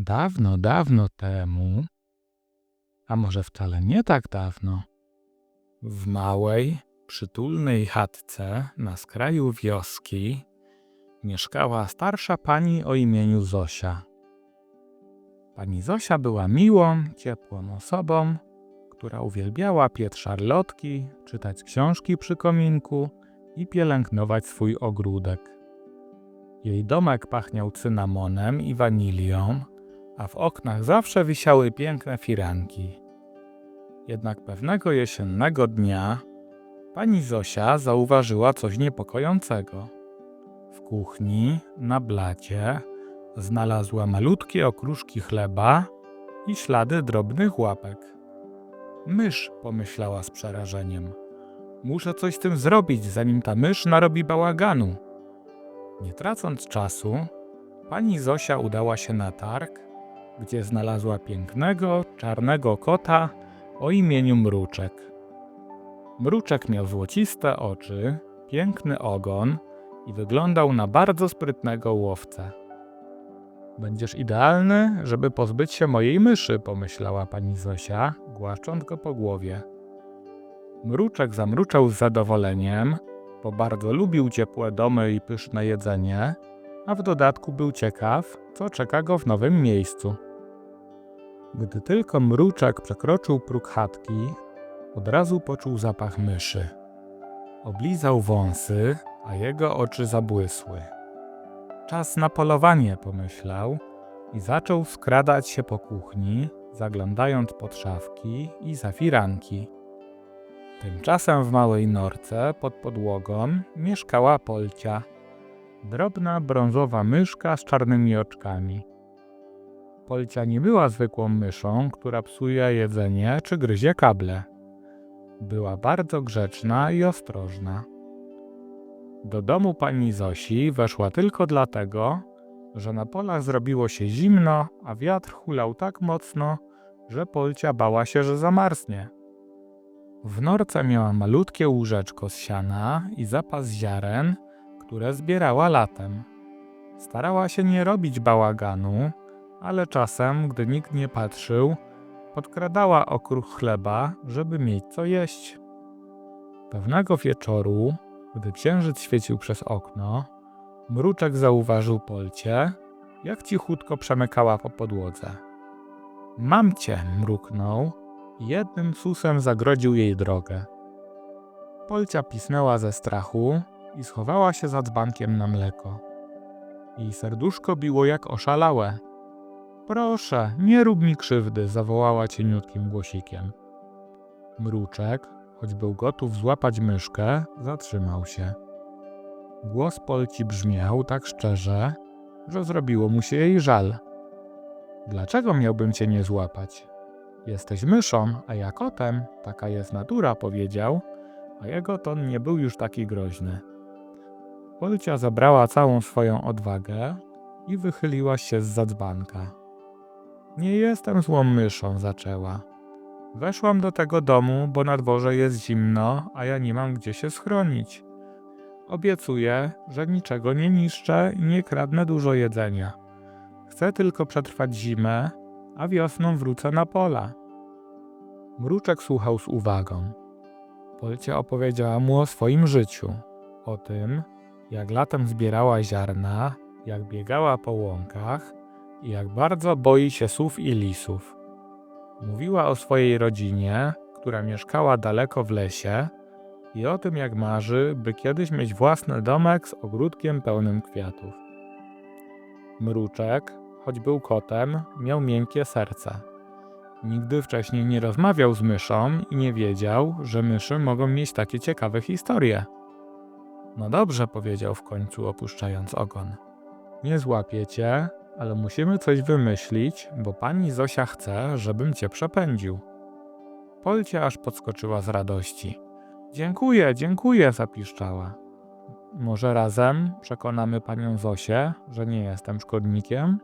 Dawno, dawno temu, a może wcale nie tak dawno, w małej, przytulnej chatce na skraju wioski mieszkała starsza pani o imieniu Zosia. Pani Zosia była miłą, ciepłą osobą, która uwielbiała piec szarlotki, czytać książki przy kominku i pielęgnować swój ogródek. Jej domek pachniał cynamonem i wanilią, a w oknach zawsze wisiały piękne firanki. Jednak pewnego jesiennego dnia pani Zosia zauważyła coś niepokojącego. W kuchni, na blacie, znalazła malutkie okruszki chleba i ślady drobnych łapek. Mysz, pomyślała z przerażeniem. Muszę coś z tym zrobić, zanim ta mysz narobi bałaganu. Nie tracąc czasu, pani Zosia udała się na targ, gdzie znalazła pięknego, czarnego kota o imieniu Mruczek. Mruczek miał złociste oczy, piękny ogon i wyglądał na bardzo sprytnego łowcę. Będziesz idealny, żeby pozbyć się mojej myszy, pomyślała pani Zosia, głaszcząc go po głowie. Mruczek zamruczał z zadowoleniem, bo bardzo lubił ciepłe domy i pyszne jedzenie, a w dodatku był ciekaw, co czeka go w nowym miejscu. Gdy tylko mruczek przekroczył próg chatki, od razu poczuł zapach myszy. Oblizał wąsy, a jego oczy zabłysły. Czas na polowanie, pomyślał i zaczął skradać się po kuchni, zaglądając pod szafki i za firanki. Tymczasem w małej norce pod podłogą mieszkała Polcia. Drobna brązowa myszka z czarnymi oczkami. Polcia nie była zwykłą myszą, która psuje jedzenie czy gryzie kable. Była bardzo grzeczna i ostrożna. Do domu pani Zosi weszła tylko dlatego, że na polach zrobiło się zimno, a wiatr hulał tak mocno, że Polcia bała się, że zamarznie. W norce miała malutkie łóżeczko z siana i zapas ziaren, które zbierała latem. Starała się nie robić bałaganu, ale czasem, gdy nikt nie patrzył, podkradała okruch chleba, żeby mieć co jeść. Pewnego wieczoru, gdy księżyc świecił przez okno, mruczek zauważył Polcie, jak cichutko przemykała po podłodze. Mam cię, mruknął i jednym susem zagrodził jej drogę. Polcia pisnęła ze strachu i schowała się za dzbankiem na mleko. Jej serduszko biło jak oszalałe. Proszę, nie rób mi krzywdy, zawołała cieniutkim głosikiem. Mruczek, choć był gotów złapać myszkę, zatrzymał się. Głos Polci brzmiał tak szczerze, że zrobiło mu się jej żal. Dlaczego miałbym cię nie złapać? Jesteś myszą, a ja kotem, taka jest natura, powiedział, a jego ton nie był już taki groźny. Polcia zabrała całą swoją odwagę i wychyliła się z zadzbanka. Nie jestem złą myszą, zaczęła. Weszłam do tego domu, bo na dworze jest zimno, a ja nie mam gdzie się schronić. Obiecuję, że niczego nie niszczę i nie kradnę dużo jedzenia. Chcę tylko przetrwać zimę, a wiosną wrócę na pola. Mruczek słuchał z uwagą. Polcia opowiedziała mu o swoim życiu, o tym, jak latem zbierała ziarna, jak biegała po łąkach jak bardzo boi się słów i lisów. Mówiła o swojej rodzinie, która mieszkała daleko w lesie i o tym, jak marzy, by kiedyś mieć własny domek z ogródkiem pełnym kwiatów. Mruczek, choć był kotem, miał miękkie serce. Nigdy wcześniej nie rozmawiał z myszą i nie wiedział, że myszy mogą mieć takie ciekawe historie. No dobrze, powiedział w końcu, opuszczając ogon. Nie złapię cię, ale musimy coś wymyślić, bo pani Zosia chce, żebym cię przepędził. Polcia aż podskoczyła z radości. Dziękuję, dziękuję, zapiszczała. Może razem przekonamy panią Zosię, że nie jestem szkodnikiem?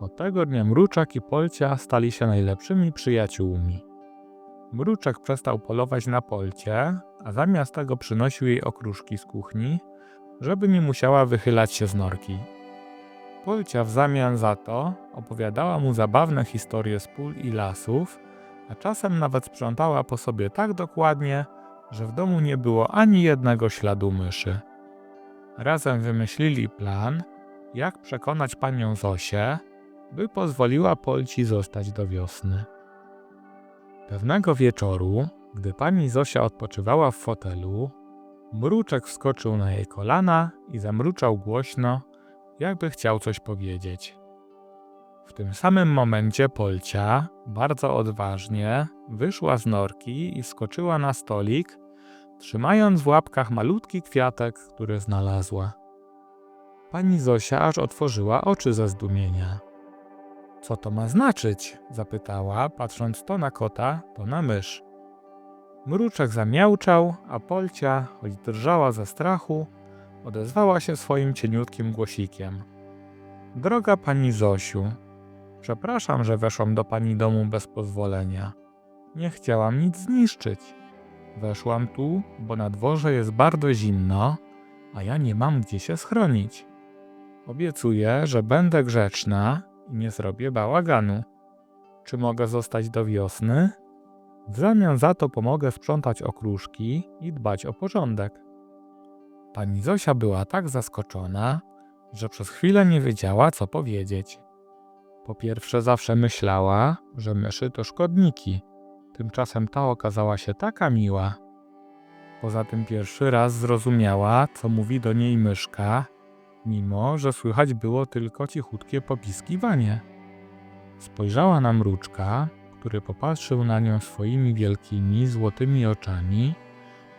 Od tego dnia Mruczek i Polcia stali się najlepszymi przyjaciółmi. Mruczek przestał polować na Polcie, a zamiast tego przynosił jej okruszki z kuchni, żeby nie musiała wychylać się z norki. Polcia w zamian za to opowiadała mu zabawne historie z pól i lasów, a czasem nawet sprzątała po sobie tak dokładnie, że w domu nie było ani jednego śladu myszy. Razem wymyślili plan, jak przekonać panią Zosię, by pozwoliła Polci zostać do wiosny. Pewnego wieczoru, gdy pani Zosia odpoczywała w fotelu, mruczek wskoczył na jej kolana i zamruczał głośno, jakby chciał coś powiedzieć. W tym samym momencie Polcia, bardzo odważnie, wyszła z norki i wskoczyła na stolik, trzymając w łapkach malutki kwiatek, który znalazła. Pani Zosia aż otworzyła oczy ze zdumienia. Co to ma znaczyć? zapytała, patrząc to na kota, to na mysz. Mruczek zamiałczał, a Polcia, choć drżała ze strachu, odezwała się swoim cieniutkim głosikiem. Droga pani Zosiu, przepraszam, że weszłam do pani domu bez pozwolenia. Nie chciałam nic zniszczyć. Weszłam tu, bo na dworze jest bardzo zimno, a ja nie mam gdzie się schronić. Obiecuję, że będę grzeczna i nie zrobię bałaganu. Czy mogę zostać do wiosny? W zamian za to pomogę sprzątać okruszki i dbać o porządek. Pani Zosia była tak zaskoczona, że przez chwilę nie wiedziała, co powiedzieć. Po pierwsze, zawsze myślała, że myszy to szkodniki. Tymczasem ta okazała się taka miła. Poza tym pierwszy raz zrozumiała, co mówi do niej myszka, mimo że słychać było tylko cichutkie popiskiwanie. Spojrzała na mruczka, który popatrzył na nią swoimi wielkimi, złotymi oczami,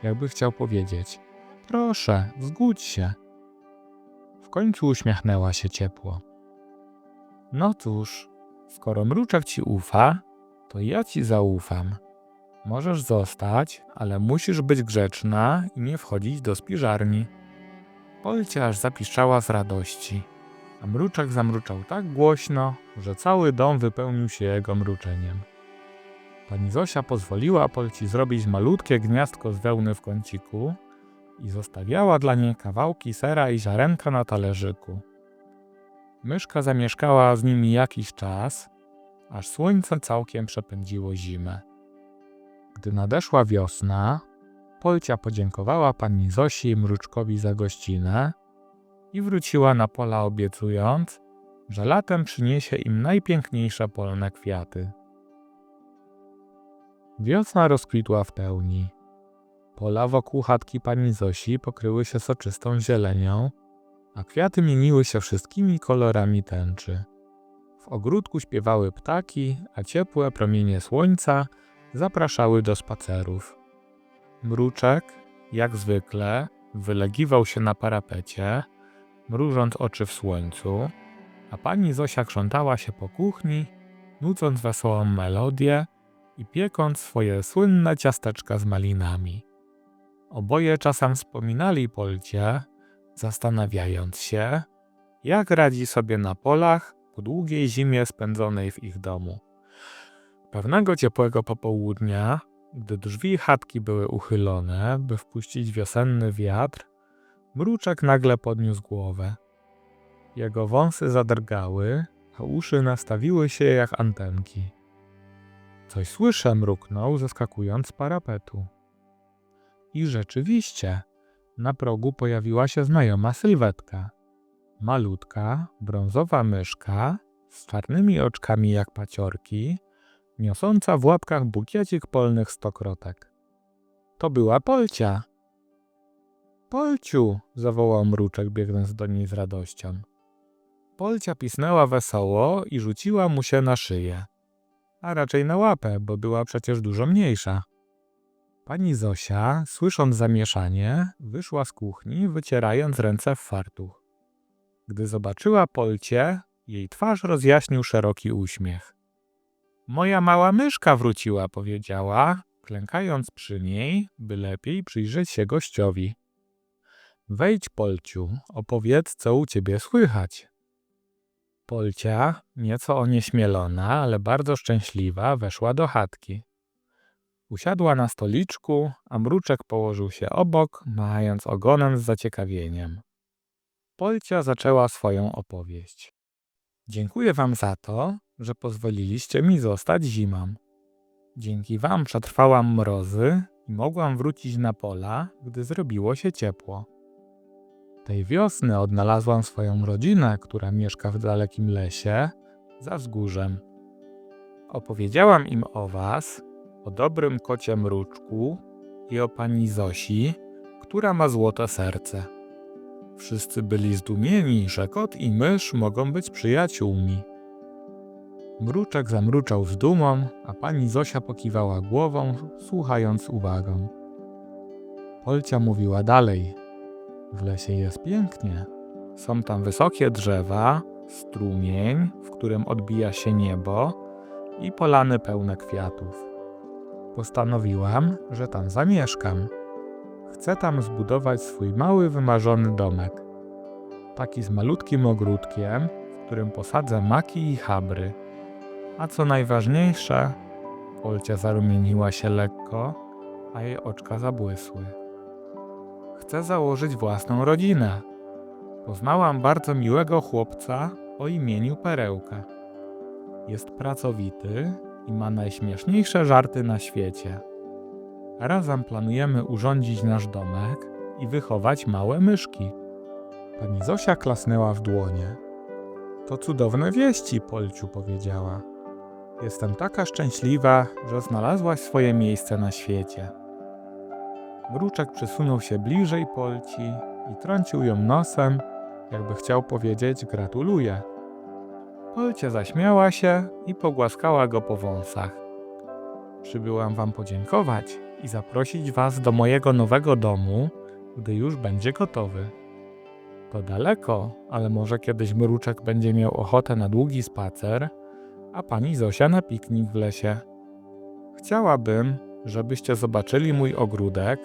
jakby chciał powiedzieć: Proszę, zgódź się. W końcu uśmiechnęła się ciepło. No cóż, skoro mruczek ci ufa, to ja ci zaufam. Możesz zostać, ale musisz być grzeczna i nie wchodzić do spiżarni. Polcia aż zapiszczała z radości, a mruczek zamruczał tak głośno, że cały dom wypełnił się jego mruczeniem. Pani Zosia pozwoliła Polci zrobić malutkie gniazdko z wełny w kąciku i zostawiała dla niej kawałki sera i ziarenka na talerzyku. Myszka zamieszkała z nimi jakiś czas, aż słońce całkiem przepędziło zimę. Gdy nadeszła wiosna, Polcia podziękowała pani Zosi i Mruczkowi za gościnę i wróciła na pola obiecując, że latem przyniesie im najpiękniejsze polne kwiaty. Wiosna rozkwitła w pełni. Pola wokół chatki pani Zosi pokryły się soczystą zielenią, a kwiaty mieniły się wszystkimi kolorami tęczy. W ogródku śpiewały ptaki, a ciepłe promienie słońca zapraszały do spacerów. Mruczek, jak zwykle, wylegiwał się na parapecie, mrużąc oczy w słońcu, a pani Zosia krzątała się po kuchni, nucąc wesołą melodię i piekąc swoje słynne ciasteczka z malinami. Oboje czasem wspominali Polcie, zastanawiając się, jak radzi sobie na polach po długiej zimie spędzonej w ich domu. Pewnego ciepłego popołudnia, gdy drzwi chatki były uchylone, by wpuścić wiosenny wiatr, mruczek nagle podniósł głowę. Jego wąsy zadrgały, a uszy nastawiły się jak antenki. Coś słyszę, mruknął, zeskakując z parapetu. I rzeczywiście, na progu pojawiła się znajoma sylwetka. Malutka, brązowa myszka, z czarnymi oczkami jak paciorki, niosąca w łapkach bukiecik polnych stokrotek. To była Polcia. Polciu, zawołał mruczek, biegnąc do niej z radością. Polcia pisnęła wesoło i rzuciła mu się na szyję. A raczej na łapę, bo była przecież dużo mniejsza. Pani Zosia, słysząc zamieszanie, wyszła z kuchni, wycierając ręce w fartuch. Gdy zobaczyła Polcie, jej twarz rozjaśnił szeroki uśmiech. Moja mała myszka wróciła, powiedziała, klękając przy niej, by lepiej przyjrzeć się gościowi. Wejdź, Polciu, opowiedz, co u ciebie słychać. Polcia, nieco onieśmielona, ale bardzo szczęśliwa, weszła do chatki. Usiadła na stoliczku, a mruczek położył się obok, mając ogonem z zaciekawieniem. Polcia zaczęła swoją opowieść. Dziękuję wam za to, że pozwoliliście mi zostać zimą. Dzięki wam przetrwałam mrozy i mogłam wrócić na pola, gdy zrobiło się ciepło. Tej wiosny odnalazłam swoją rodzinę, która mieszka w dalekim lesie, za wzgórzem. Opowiedziałam im o was, o dobrym kocie mruczku i o pani Zosi, która ma złote serce. Wszyscy byli zdumieni, że kot i mysz mogą być przyjaciółmi. Mruczek zamruczał z dumą, a pani Zosia pokiwała głową, słuchając uwagą. Polcia mówiła dalej. W lesie jest pięknie. Są tam wysokie drzewa, strumień, w którym odbija się niebo i polany pełne kwiatów. Postanowiłam, że tam zamieszkam. Chcę tam zbudować swój mały, wymarzony domek. Taki z malutkim ogródkiem, w którym posadzę maki i chabry. A co najważniejsze, Polcia zarumieniła się lekko, a jej oczka zabłysły. Chcę założyć własną rodzinę. Poznałam bardzo miłego chłopca o imieniu Perełka. Jest pracowity i ma najśmieszniejsze żarty na świecie. Razem planujemy urządzić nasz domek i wychować małe myszki. Pani Zosia klasnęła w dłonie. To cudowne wieści, Polciu powiedziała. Jestem taka szczęśliwa, że znalazłaś swoje miejsce na świecie. Mruczek przysunął się bliżej Polci i trącił ją nosem, jakby chciał powiedzieć gratuluję. Polcia zaśmiała się i pogłaskała go po wąsach. Przybyłam wam podziękować i zaprosić was do mojego nowego domu, gdy już będzie gotowy. To daleko, ale może kiedyś Mruczek będzie miał ochotę na długi spacer, a pani Zosia na piknik w lesie. Chciałabym, żebyście zobaczyli mój ogródek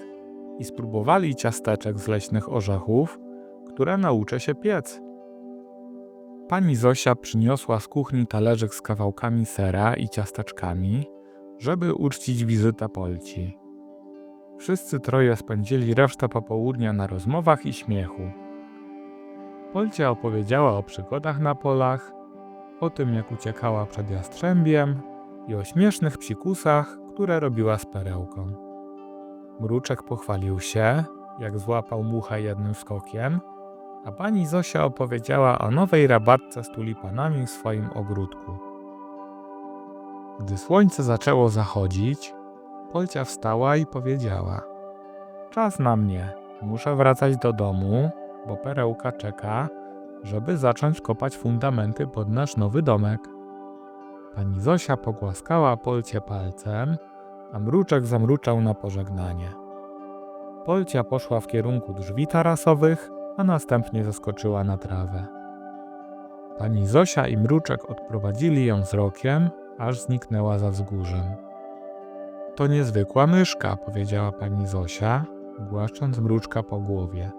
i spróbowali ciasteczek z leśnych orzechów, które nauczę się piec. Pani Zosia przyniosła z kuchni talerzyk z kawałkami sera i ciasteczkami, żeby uczcić wizytę Polci. Wszyscy troje spędzili resztę popołudnia na rozmowach i śmiechu. Polcia opowiedziała o przygodach na polach, o tym jak uciekała przed jastrzębiem i o śmiesznych psikusach, które robiła z perełką. Mruczek pochwalił się, jak złapał muchę jednym skokiem, a pani Zosia opowiedziała o nowej rabatce z tulipanami w swoim ogródku. Gdy słońce zaczęło zachodzić, Polcia wstała i powiedziała: Czas na mnie, muszę wracać do domu, bo perełka czeka, żeby zacząć kopać fundamenty pod nasz nowy domek. Pani Zosia pogłaskała Polcie palcem, a mruczek zamruczał na pożegnanie. Polcia poszła w kierunku drzwi tarasowych, a następnie zeskoczyła na trawę. Pani Zosia i mruczek odprowadzili ją wzrokiem, aż zniknęła za wzgórzem. To niezwykła myszka, powiedziała pani Zosia, głaszcząc mruczka po głowie.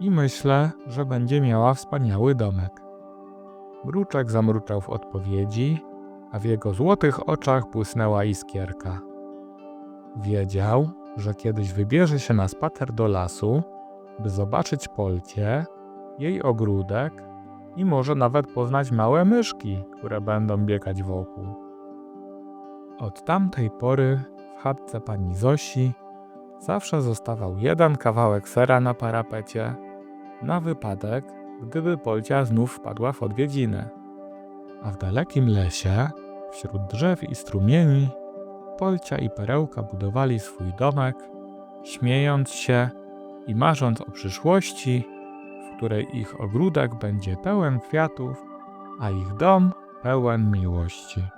I myślę, że będzie miała wspaniały domek. Mruczek zamruczał w odpowiedzi, a w jego złotych oczach błysnęła iskierka. Wiedział, że kiedyś wybierze się na spacer do lasu, by zobaczyć Polcie, jej ogródek i może nawet poznać małe myszki, które będą biegać wokół. Od tamtej pory w chatce pani Zosi zawsze zostawał jeden kawałek sera na parapecie, na wypadek, gdyby Polcia znów wpadła w odwiedziny. A w dalekim lesie, wśród drzew i strumieni, Polcia i Perełka budowali swój domek, śmiejąc się i marząc o przyszłości, w której ich ogródek będzie pełen kwiatów, a ich dom pełen miłości.